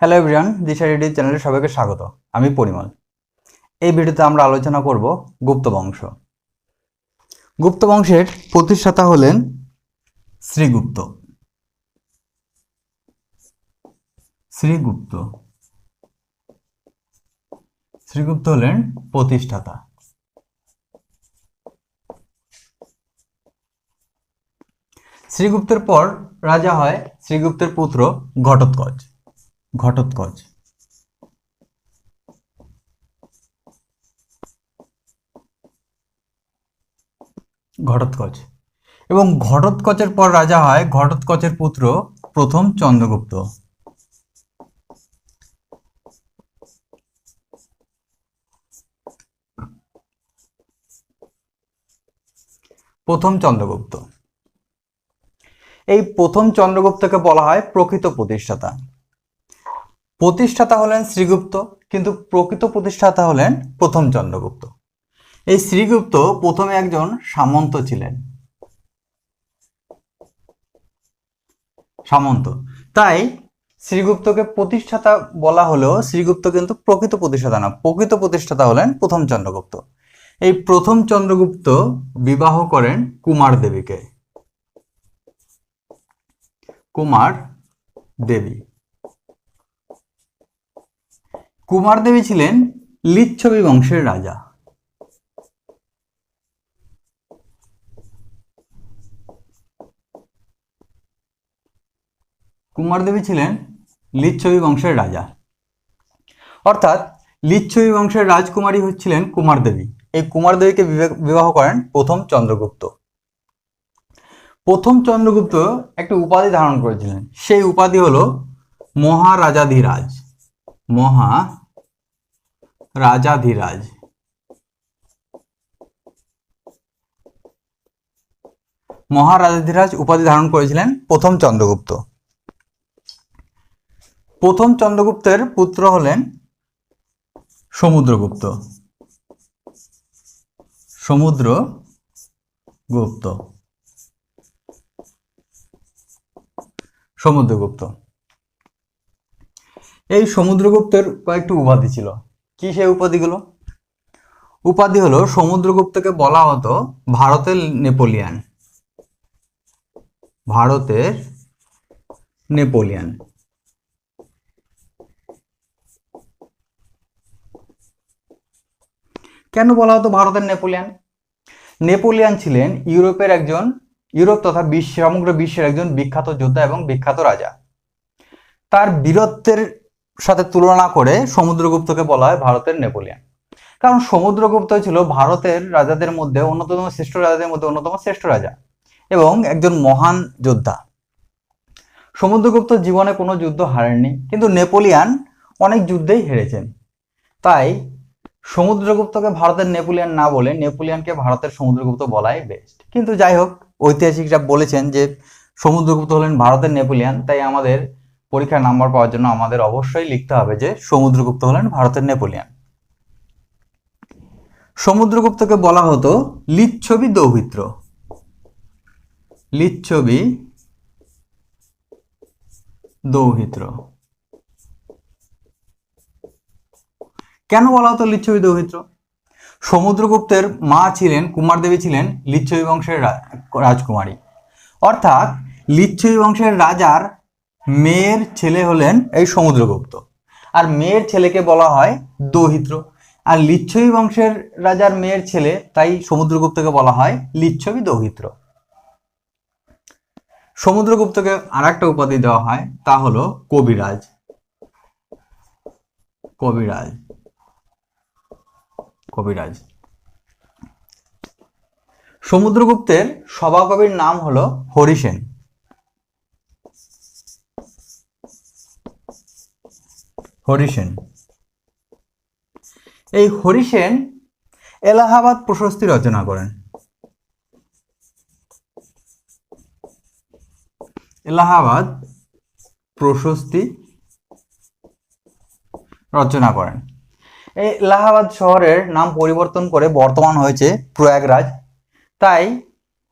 Hello everyone দিশা ready চ্যানেলে সবাইকে স্বাগত। আমি পরিমল। এই ভিডিওতে আমরা আলোচনা করব গুপ্ত বংশ। গুপ্ত বংশের প্রতিষ্ঠাতা হলেন শ্রীগুপ্ত। শ্রীগুপ্ত। শ্রীগুপ্ত হলেন প্রতিষ্ঠাতা। শ্রীগুপ্তের পর রাজা হয় শ্রীগুপ্তের পুত্র ঘটোৎকচ। ঘটোৎকচ। ঘটোৎকচ। এবং ঘটোৎকচের পর রাজা হয় ঘটোৎকচের পুত্র প্রথম চন্দ্রগুপ্ত। প্রথম চন্দ্রগুপ্ত। এই প্রথম চন্দ্রগুপ্তকে বলা হয় প্রকৃত প্রতিষ্ঠাতা। প্রতিষ্ঠাতা হলেন শ্রীগুপ্ত, কিন্তু প্রকৃত প্রতিষ্ঠাতা হলেন প্রথম চন্দ্রগুপ্ত। এই শ্রীগুপ্ত প্রথমে একজন সামন্ত ছিলেন। সামন্ত। তাই শ্রীগুপ্তকে প্রতিষ্ঠাতা বলা হলেও শ্রীগুপ্ত কিন্তু প্রকৃত প্রতিষ্ঠাতা না, প্রকৃত প্রতিষ্ঠাতা হলেন প্রথম চন্দ্রগুপ্ত। এই প্রথম চন্দ্রগুপ্ত বিবাহ করেন কুমার দেবীকে। কুমার দেবী। কুমার দেবী ছিলেন লিচ্ছবি বংশের রাজা। কুমার দেবী ছিলেন লিচ্ছবি বংশের রাজা। অর্থাৎ লিচ্ছবি বংশের রাজকুমারী হচ্ছিলেন কুমার দেবী। এই কুমার দেবীকে বিবে- বিবাহ করেন প্রথম চন্দ্রগুপ্ত। প্রথম চন্দ্রগুপ্ত একটা উপাধি ধারণ করেছিলেন। সেই উপাধি হলো মহারাজাধিরাজ। মহা রাজাধিরাজ। মহারাজাধিরাজ উপাধি ধারণ করেছিলেন প্রথম চন্দ্রগুপ্ত। প্রথম চন্দ্রগুপ্তের পুত্র হলেন সমুদ্রগুপ্ত। সমুদ্র সমুদ্রগুপ্ত। সমুদ্রগুপ্ত। এই সমুদ্রগুপ্তের কয়েকটি উপাধি ছিল। কি সেই উপাধিগুলো? উপাধি হলো সমুদ্রগুপ্তকে বলা হতো ভারতের নেপোলিয়ান। ভারতের নেপোলিয়ান। কেন বলা হতো ভারতের নেপোলিয়ান? নেপোলিয়ান ছিলেন ইউরোপের একজন, ইউরোপ তথা বিশ্ব, সমগ্র বিশ্বের একজন বিখ্যাত যোদ্ধা এবং বিখ্যাত রাজা। তার বীরত্বের সাথে তুলনা করে সমুদ্রগুপ্তকে বলা হয় ভারতের নেপোলিয়ান। কারণ সমুদ্রগুপ্ত ছিল ভারতের রাজাদের মধ্যে অন্যতম শ্রেষ্ঠ রাজাদের মধ্যে অন্যতম শ্রেষ্ঠ রাজা এবং একজন মহান যোদ্ধা। সমুদ্রগুপ্ত জীবনে কোনো যুদ্ধ হারেননি, কিন্তু নেপোলিয়ান অনেক যুদ্ধেই হেরেছেন। তাই সমুদ্রগুপ্তকে ভারতের নেপোলিয়ান না বলে নেপোলিয়ানকে ভারতের সমুদ্রগুপ্ত বলাই বেস্ট কিন্তু যাই হোক, ঐতিহাসিকরা বলেছেন যে সমুদ্রগুপ্ত হলেন ভারতের নেপোলিয়ান, তাই আমাদের পরীক্ষার নাম্বার পাওয়ার জন্য আমাদের অবশ্যই লিখতে হবে যে সমুদ্রগুপ্ত হলেন ভারতের নেপোলিয়ান। সমুদ্রগুপ্তকে বলা হতো লিচ্ছবি দৌহিত্র। লিচ্ছবি দৌহিত্র। কেন বলা হতো লিচ্ছবি দৌহিত্র? সমুদ্রগুপ্তের মা ছিলেন, কুমার দেবী ছিলেন লিচ্ছবি বংশের রাজকুমারী। অর্থাৎ লিচ্ছবি বংশের রাজার মেয়ের ছেলে হলেন এই সমুদ্রগুপ্ত। আর মেয়ের ছেলেকে বলা হয় দৌহিত্র। আর লিচ্ছবি বংশের রাজার মেয়ের ছেলে, তাই সমুদ্রগুপ্তকে বলা হয় লিচ্ছবি দৌহিত্র। সমুদ্রগুপ্তকে আর একটা উপাধি দেওয়া হয়, তা হলো কবিরাজ। কবিরাজ। কবিরাজ। সমুদ্রগুপ্তের সভাকবির নাম হলো হরিসেন। হরিসেন। এই হরিসেন এলাহাবাদ প্রশস্তি রচনা করেন। এলাহাবাদ প্রশস্তি রচনা করেন। এই এলাহাবাদ শহরের নাম পরিবর্তন করে বর্তমান হয়েছে প্রয়াগরাজ। তাই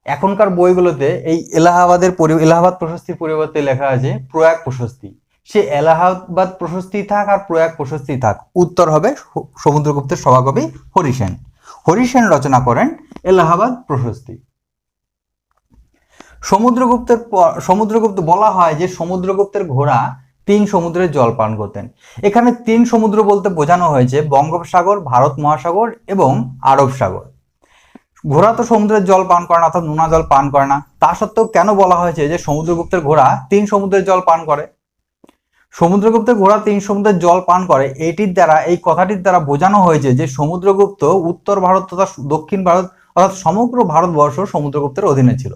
এখনকার বইগুলোতে এই এলাহাবাদের এলাহাবাদ প্রশস্তির পরিবর্তে লেখা আছে প্রয়াগ প্রশস্তি। সে এলাহাবাদ প্রশস্তি থাক আর প্রয়াগ প্রশস্তি থাক। উত্তর হবে সমুদ্রগুপ্তের সভাকবি হরিসেন। হরিসেন রচনা করেন এলাহাবাদ প্রশস্তি। সমুদ্রগুপ্তের সমুদ্রগুপ্ত বলা হয় যে সমুদ্রগুপ্তের ঘোড়া তিন সমুদ্রের জল পান করতেন। এখানে তিন সমুদ্র বলতে বোঝানো হয়েছে বঙ্গোপসাগর, ভারত মহাসাগর এবং আরব সাগর। ঘোড়া তো সমুদ্রের জল পান করে না, অর্থাৎ নোনা জল পান করে না। তা সত্ত্বেও কেন বলা হয়েছে যে সমুদ্রগুপ্তের ঘোড়া তিন সমুদ্রের জল পান করে? সমুদ্রগুপ্তের ঘোড়া তিন সমুদ্রের জল পান করে। এটির দ্বারা, এই কথাটির দ্বারা বোঝানো হয়েছে যে সমুদ্রগুপ্ত উত্তর ভারত তথা দক্ষিণ ভারত অর্থাৎ সমগ্র ভারতবর্ষ সমুদ্রগুপ্তের অধীনে ছিল।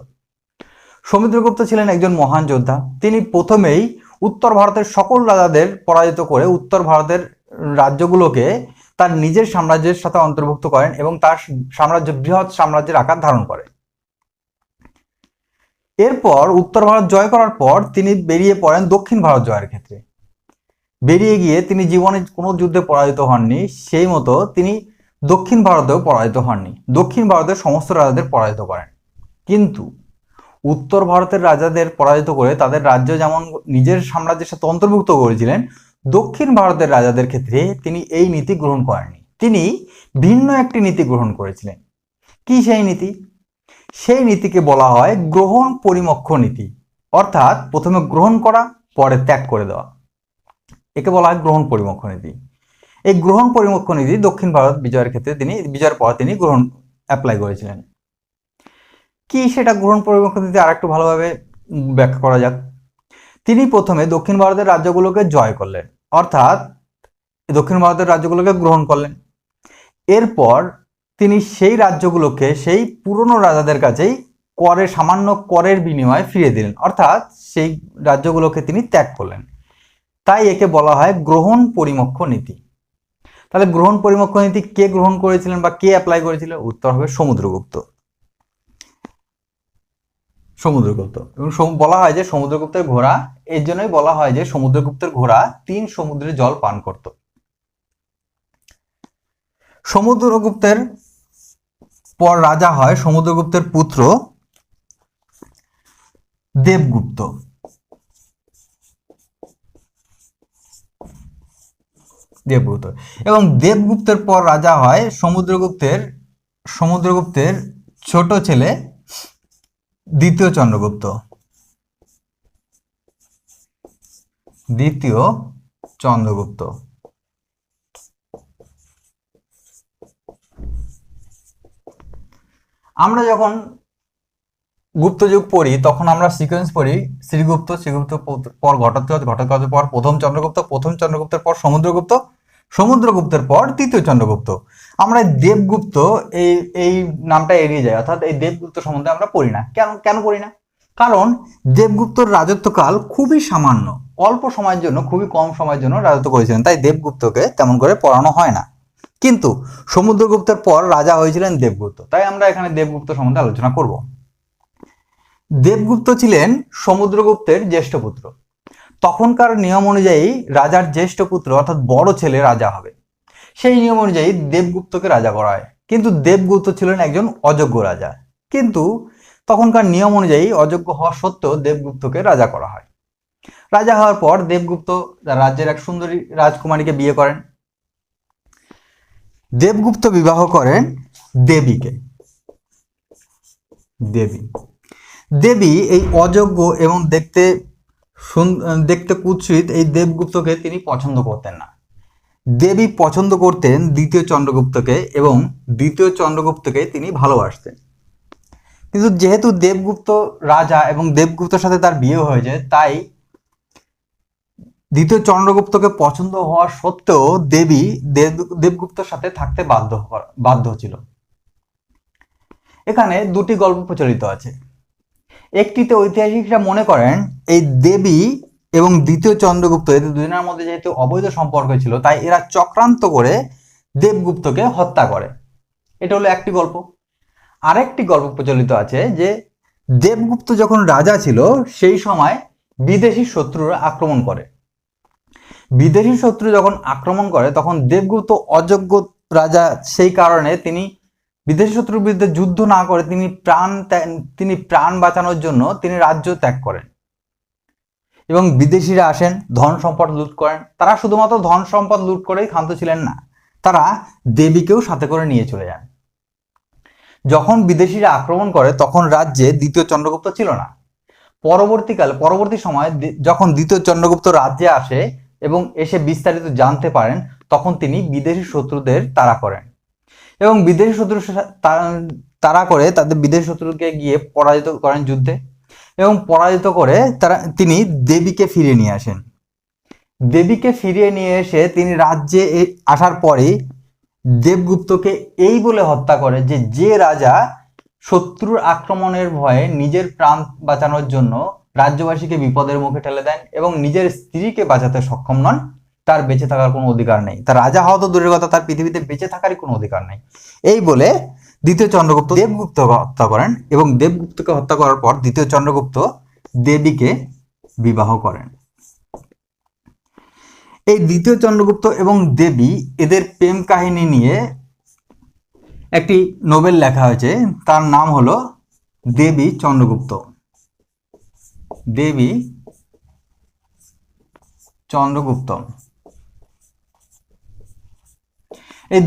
সমুদ্রগুপ্ত ছিলেন একজন মহান যোদ্ধা। তিনি প্রথমেই উত্তর ভারতের সকল রাজাদের পরাজিত করে উত্তর ভারতের রাজ্যগুলোকে তার নিজের সাম্রাজ্যের সাথে অন্তর্ভুক্ত করেন এবং তার সাম্রাজ্য, বৃহৎ সাম্রাজ্যের আকার ধারণ করে। এরপর উত্তর ভারত জয় করার পর তিনি বেরিয়ে পড়েন দক্ষিণ ভারত জয়ের ক্ষেত্রে। বেরিয়ে গিয়ে তিনি জীবনে কোনো যুদ্ধে পরাজিত হননি, সেই মতো তিনি দক্ষিণ ভারতেও পরাজিত হননি। দক্ষিণ ভারতের সমস্ত রাজাদের পরাজিত করেন। কিন্তু উত্তর ভারতের রাজাদের পরাজিত করে তাদের রাজ্য যেমন নিজের সাম্রাজ্যের সাথে অন্তর্ভুক্ত করেছিলেন, দক্ষিণ ভারতের রাজাদের ক্ষেত্রে তিনি এই নীতি গ্রহণ করেননি। তিনি ভিন্ন একটি নীতি গ্রহণ করেছিলেন। কি সেই নীতি? সেই নীতিকে বলা হয় গ্রহণ পরিমক্ষ নীতি। অর্থাৎ প্রথমে গ্রহণ করা, পরে ত্যাগ করে দেওয়া। একে বলা হয় গ্রহণ পরিমক্ষ নীতি এই গ্রহণ পরিমক্ষ নীতি দক্ষিণ ভারত বিজয়ের ক্ষেত্রে তিনি, বিজয়ের পর তিনি গ্রহণ অ্যাপ্লাই করেছিলেন। কি সেটা গ্রহণ পরিমক্ষ নীতি আর একটু ভালোভাবে ব্যাখ্যা করা যাক। তিনি প্রথমে দক্ষিণ ভারতের রাজ্যগুলোকে জয় করলেন, অর্থাৎ দক্ষিণ ভারতের রাজ্যগুলোকে গ্রহণ করলেন। এরপর তিনি সেই রাজ্যগুলোকে, সেই পুরনো রাজাদের কাছেই করে সামান্য করের বিনিময়ে ফিরিয়ে দিলেন, অর্থাৎ সেই রাজ্যগুলোকে তিনি ত্যাগ করলেন। তাই একে বলা হয় গ্রহণ পরিমক্ষ নীতি। তাহলে গ্রহণ পরিমক্ষ নীতি কে গ্রহণ করেছিলেন বা কে অ্যাপ্লাই করেছিলেন উত্তর হবে সমুদ্রগুপ্ত। সমুদ্রগুপ্ত। এবং বলা হয় যে সমুদ্রগুপ্তের ঘোড়া, এর জন্যই বলা হয় যে সমুদ্রগুপ্তের ঘোড়া তিন সমুদ্রে জল পান করত। সমুদ্রগুপ্তের পর রাজা হয় সমুদ্রগুপ্তের পুত্র দেবগুপ্ত। দেবগুপ্ত এবং দেবগুপ্তের পর রাজা হয় সমুদ্রগুপ্তের সমুদ্রগুপ্তের ছোট ছেলে দ্বিতীয় চন্দ্রগুপ্ত। দ্বিতীয় চন্দ্রগুপ্ত। আমরা যখন গুপ্ত যুগ পড়ি, তখন আমরা সিকোয়েন্স পড়ি, শ্রীগুপ্ত শ্রীগুপ্ত পর- পর ঘটোৎকচ, ঘটোৎকচের পর প্রথম চন্দ্রগুপ্ত, প্রথম চন্দ্রগুপ্তের পর সমুদ্রগুপ্ত সমুদ্রগুপ্তের পর তৃতীয় চন্দ্রগুপ্ত। আমরা দেবগুপ্ত এই এই নামটা এড়িয়ে যায় অর্থাৎ এই দেবগুপ্ত সম্বন্ধে আমরা পড়ি না। কেন কেন পড়ি না? কারণ দেবগুপ্তর রাজত্বকাল খুবই সামান্য। অল্প সময়ের জন্য, খুবই কম সময়ের জন্য রাজত্ব করেছিলেন। তাই দেবগুপ্তকে তেমন করে পড়ানো হয় না। কিন্তু সমুদ্রগুপ্তের পর রাজা হয়েছিলেন দেবগুপ্ত। তাই আমরা এখানে দেবগুপ্ত সম্বন্ধে আলোচনা করব। দেবগুপ্ত ছিলেন সমুদ্রগুপ্তের জ্যেষ্ঠ পুত্র। তখনকার নিয়ম অনুযায়ী রাজার জ্যেষ্ঠ পুত্র অর্থাৎ বড় ছেলে রাজা হবে। সেই নিয়ম অনুযায়ী দেবগুপ্তকে রাজা করা হয়। কিন্তু দেবগুপ্ত ছিলেন একজন অযোগ্য রাজা। কিন্তু তখনকার নিয়ম অনুযায়ী অযোগ্য হওয়া সত্ত্বেও দেবগুপ্তকে রাজা করা হয়। রাজা হওয়ার পর দেবগুপ্ত রাজ্যের এক সুন্দরী রাজকুমারীকে বিয়ে করেন। দেবগুপ্ত বিবাহ করেন দেবীকে। দেবী। দেবী এই অযোগ্য এবং দেখতে দেখতে কুৎসিত, এই দেবগুপ্তকে তিনি পছন্দ করতেন না। দেবী পছন্দ করতেন দ্বিতীয় চন্দ্রগুপ্তকে এবং দ্বিতীয় চন্দ্রগুপ্তকে তিনি ভালোবাসতেন। কিন্তু যেহেতু দেবগুপ্ত রাজা এবং দেবগুপ্তের সাথে তার বিয়ে হয়েছে, তাই দ্বিতীয় চন্দ্রগুপ্তকে পছন্দ হওয়া সত্ত্বেও দেবী দেব দেবগুপ্তর সাথে থাকতে বাধ্য বাধ্য ছিল। এখানে দুটি গল্প প্রচলিত আছে। একটিতে ঐতিহাসিকরা মনে করেন এই দেবী এবং দ্বিতীয় চন্দ্রগুপ্ত, এদের দুজনের মধ্যে যেহেতু অবৈধ সম্পর্ক ছিল, তাই এরা চক্রান্ত করে দেবগুপ্তকে হত্যা করে। এটা হলো একটি গল্প। আরেকটি গল্প প্রচলিত আছে যে দেবগুপ্ত যখন রাজা ছিল, সেই সময় বিদেশি শত্রুরা আক্রমণ করে। বিদেশি শত্রু যখন আক্রমণ করে, তখন দেবগুপ্ত অযোগ্য রাজা সেই কারণে তিনি বিদেশি শত্রুর বিরুদ্ধে যুদ্ধ না করে তিনি প্রাণ তিনি প্রাণ বাঁচানোর জন্য তিনি রাজ্য ত্যাগ করেন। এবং বিদেশিরা আসেন, ধন সম্পদ লুট করেন। তারা শুধুমাত্র ধন সম্পদ লুট করেই ক্ষান্ত ছিলেন না, তারা দেবীকেও সাথে করে নিয়ে চলে যান। যখন বিদেশিরা আক্রমণ করে, তখন রাজ্যে দ্বিতীয় চন্দ্রগুপ্ত ছিল না। পরবর্তীকালে, পরবর্তী সময়ে যখন দ্বিতীয় চন্দ্রগুপ্ত রাজ্যে আসে এবং এসে বিস্তারিত জানতে পারেন, তখন তিনি বিদেশি শত্রুদের তাড়া করেন। এবং বিদেশি শত্রু তারা করে তাদের বিদেশি শত্রুকে গিয়ে পরাজিত করেন যুদ্ধে এবং পরাজিত করে তারা, তিনি দেবীকে ফিরিয়ে নিয়ে আসেন। দেবীকে ফিরিয়ে নিয়ে এসে তিনি রাজ্যে আসার পরেই দেবগুপ্তকে এই বলে হত্যা করে যে যে রাজা শত্রুর আক্রমণের ভয়ে নিজের প্রাণ বাঁচানোর জন্য রাজ্যবাসীকে বিপদের মুখে ঠেলে দেন এবং নিজের স্ত্রীকে বাঁচাতে সক্ষম নন তার বেঁচে থাকার কোনো অধিকার নেই। তার রাজা হওয়া তো দূরের কথা, তার পৃথিবীতে বেঁচে থাকারই কোনো অধিকার নেই। এই বলে দ্বিতীয় চন্দ্রগুপ্ত দেবগুপ্তকে হত্যা করেন এবং দেবগুপ্তকে হত্যা করার পর দ্বিতীয় চন্দ্রগুপ্ত দেবীকে বিবাহ করেন। এই দ্বিতীয় চন্দ্রগুপ্ত এবং দেবী এদের প্রেম কাহিনী নিয়ে একটি নোবেল লেখা হয়েছে। তার নাম হলো দেবী চন্দ্রগুপ্ত। দেবী চন্দ্রগুপ্ত এই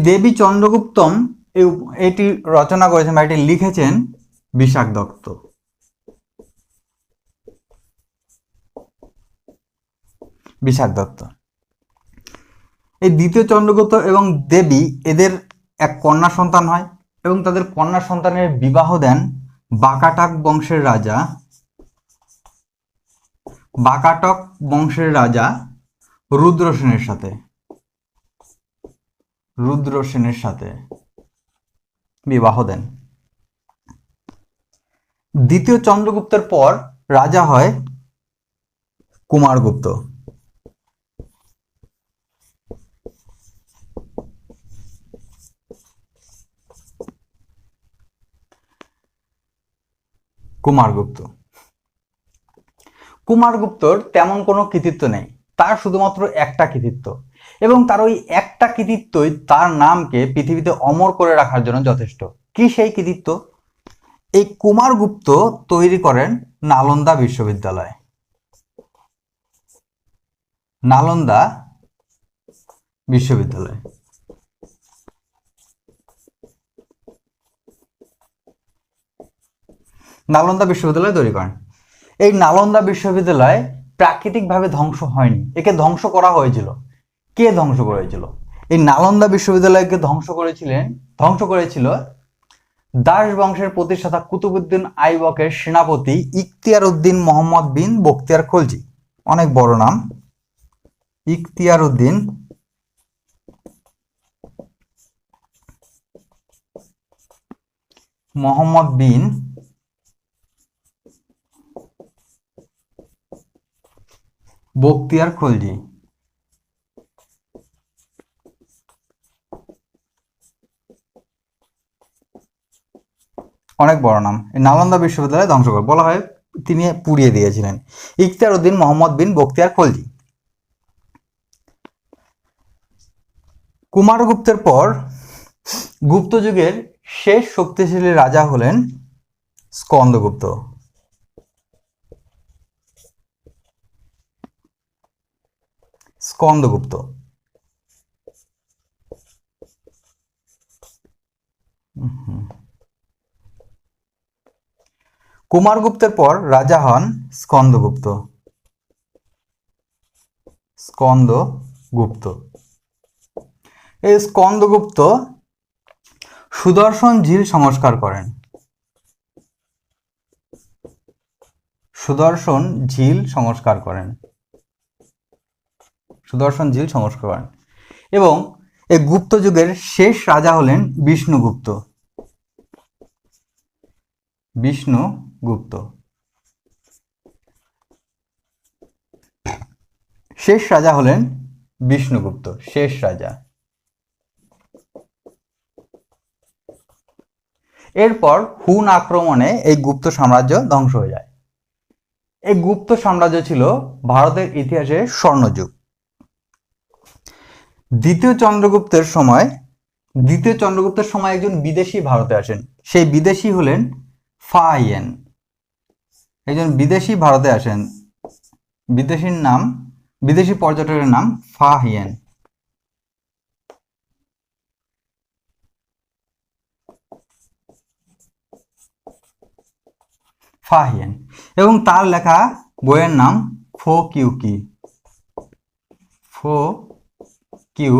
দেবী চন্দ্রগুপ্তম এই এটি রচনা করেছেন বা এটি লিখেছেন বিশাখ দত্ত। বিশাখ দত্ত। এই দ্বিতীয় চন্দ্রগুপ্ত এবং দেবী এদের এক কন্যা সন্তান হয় এবং তাদের কন্যা সন্তানের বিবাহ দেন বাকাটাক বংশের রাজা, বাকাটক বংশের রাজা রুদ্রসেনের সাথে। রুদ্রসেনের সাথে বিবাহ দেন। দ্বিতীয় চন্দ্রগুপ্তের পর রাজা হয় কুমারগুপ্ত কুমারগুপ্ত কুমারগুপ্তর তেমন কোনো কৃতিত্ব নেই। তার শুধুমাত্র একটা কৃতিত্ব। এবং তার ওই একটা কৃতিত্বই তার নামকে পৃথিবীতে অমর করে রাখার জন্য যথেষ্ট। কি সেই কৃতিত্ব? এই কুমারগুপ্ত তৈরি করেন নালন্দা বিশ্ববিদ্যালয়। নালন্দা বিশ্ববিদ্যালয়। নালন্দা বিশ্ববিদ্যালয় তৈরি করেন। এই নালন্দা বিশ্ববিদ্যালয় প্রাকৃতিকভাবে ধ্বংস হয়নি। একে ধ্বংস করা হয়েছিল। কে ধ্বংস করেছিল? এই নালন্দা বিশ্ববিদ্যালয়কে ধ্বংস করেছিলেন, ধ্বংস করেছিল দাস বংশের প্রতিষ্ঠাতা কুতুবুদ্দিন আইবকের সেনাপতি ইখতিয়ার উদ্দিন মোহাম্মদ বিন বখতিয়ার খলজি। অনেক বড় নাম। ইখতিয়ার উদ্দিন মোহাম্মদ বিন বখতিয়ার খলজি। অনেক বড় নাম। নালন্দা বিশ্ববিদ্যালয় ধ্বংস করে। বলা হয় তিনি পুড়িয়ে দিয়েছিলেন। ইখতিয়ার উদ্দিন মোহাম্মদ বিন বখতিয়ার খলজি। কুমারগুপ্তের পর গুপ্ত যুগের শেষ শক্তিশালী রাজা হলেন স্কন্দগুপ্ত স্কন্দগুপ্ত হুম। কুমারগুপ্তের পর রাজা হন স্কন্দগুপ্ত স্কন্দগুপ্ত এই স্কন্দগুপ্ত সুদর্শন ঝিল সংস্কার করেন। সুদর্শন ঝিল সংস্কার করেন। সুদর্শন ঝিল সংস্কার করেন। এবং এই গুপ্ত যুগের শেষ রাজা হলেন বিষ্ণুগুপ্ত বিষ্ণুগুপ্ত শেষ রাজা হলেন বিষ্ণুগুপ্ত, শেষ রাজা। এরপর হুন আক্রমণে এই গুপ্ত সাম্রাজ্য ধ্বংস হয়ে যায়। এই গুপ্ত সাম্রাজ্য ছিল ভারতের ইতিহাসে স্বর্ণযুগ। দ্বিতীয় চন্দ্রগুপ্তের সময়, দ্বিতীয় চন্দ্রগুপ্তের সময় একজন বিদেশি ভারতে আসেন। সেই বিদেশি হলেন ফাইয়েন একজন বিদেশি ভারতে আসেন। বিদেশির নাম, বিদেশি পর্যটকের নাম ফা হিয়েন ফা হিয়েন এবং তার লেখা বইয়ের নাম ফো কিউ কি। ফো কিউ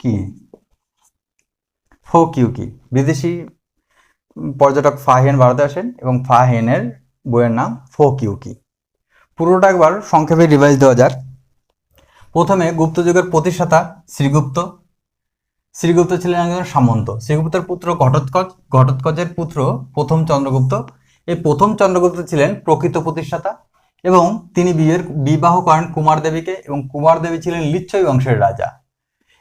কি। ফো কিউ কি। বিদেশি পর্যটক ফাহেন ভারতে আসেন এবং ফাহেনের বইয়ের নাম ফো কিউ কি পুরোটা একবার সংক্ষেপে রিভাইজ দেওয়া যাক। প্রথমে গুপ্ত যুগের প্রতিষ্ঠাতা শ্রীগুপ্ত। শ্রীগুপ্ত ছিলেন একজন সামন্ত। শ্রীগুপ্তের পুত্র ঘটোৎকচ। ঘটোৎকচের পুত্র প্রথম চন্দ্রগুপ্ত। এই প্রথম চন্দ্রগুপ্ত ছিলেন প্রকৃত প্রতিষ্ঠাতা এবং তিনি বিয়ের, বিবাহ করেন কুমার দেবীকে এবং কুমার দেবী ছিলেন লিচ্ছই বংশের রাজা।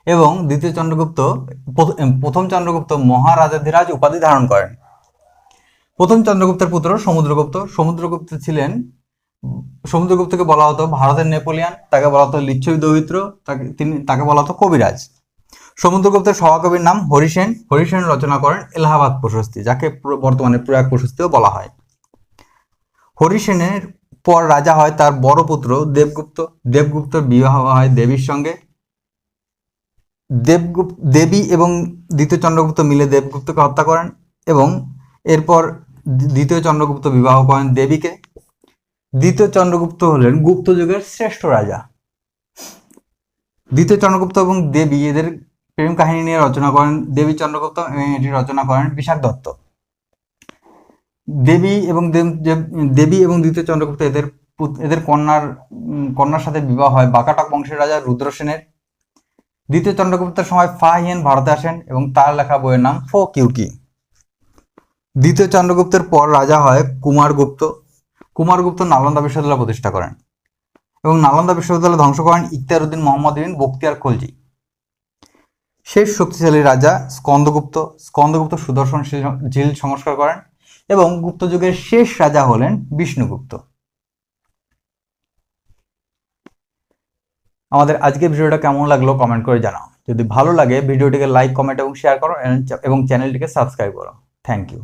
এবং দ্বিতীয় চন্দ্রগুপ্ত প্রথ- প্রথম চন্দ্রগুপ্ত মহারাজাধিরাজ উপাধি ধারণ করেন। প্রথম চন্দ্রগুপ্তের পুত্র সমুদ্রগুপ্ত। সমুদ্রগুপ্ত ছিলেন, সমুদ্রগুপ্তকে বলা হতো ভারতের নেপোলিয়ান, তাকে বলা হতো লিচ্ছবি দৌহিত্র, তাকে তিনি, তাকে বলা হতো কবিরাজ। সমুদ্রগুপ্তের সভাকবির নাম হরিসেন হরিসেন রচনা করেন এলাহাবাদ প্রশস্তি, যাকে বর্তমানে প্রয়াগ প্রশস্তিও বলা হয়। হরিসেনের পর রাজা হয় তার বড় পুত্র দেবগুপ্ত। দেবগুপ্তর বিবাহ হয় দেবীর সঙ্গে। দেবগুপ্ত, দেবী এবং দ্বিতীয় চন্দ্রগুপ্ত মিলে দেবগুপ্তকে হত্যা করেন এবং এরপর দ্বিতীয় চন্দ্রগুপ্ত বিবাহ করেন দেবীকে। দ্বিতীয় চন্দ্রগুপ্ত হলেন গুপ্ত যুগের শ্রেষ্ঠ রাজা। দ্বিতীয় চন্দ্রগুপ্ত এবং দেবী এদের প্রেম কাহিনী নিয়ে রচনা করেন। দেবী চন্দ্রগুপ্ত এটি রচনা করেন বিশাখ দত্ত। দেবী এবং দেব- এবং দ্বিতীয় চন্দ্রগুপ্ত এদের এদের কন্যার কন্যার সাথে বিবাহ হয় বাকাটক বংশের রাজা রুদ্রসেনের দ্বিতীয় চন্দ্রগুপ্তের সময় ফা হিয়েন ভারতে আসেন এবং তার লেখা বইয়ের নাম ফো কিউকি। দ্বিতীয় চন্দ্রগুপ্তের পর রাজা হয় কুমারগুপ্ত কুমারগুপ্ত নালন্দা বিশ্ববিদ্যালয় প্রতিষ্ঠা করেন এবং নালন্দা বিশ্ববিদ্যালয় ধ্বংস করেন ইখতিয়ার উদ্দিন মোহাম্মদ বিন বখতিয়ার খলজি। শেষ শক্তিশালী রাজা স্কন্দগুপ্ত স্কন্দগুপ্ত সুদর্শন ঝিল সংস্কার করেন এবং গুপ্ত যুগের শেষ রাজা হলেন বিষ্ণুগুপ্ত। আমাদের আজকের ভিডিওটা কেমন লাগল কমেন্ট করে জানাও। যদি ভালো লাগে, ভিডিওটিকে লাইক কমেন্ট এবং শেয়ার করো এবং চ্যানেলটিকে সাবস্ক্রাইব করো। Thank you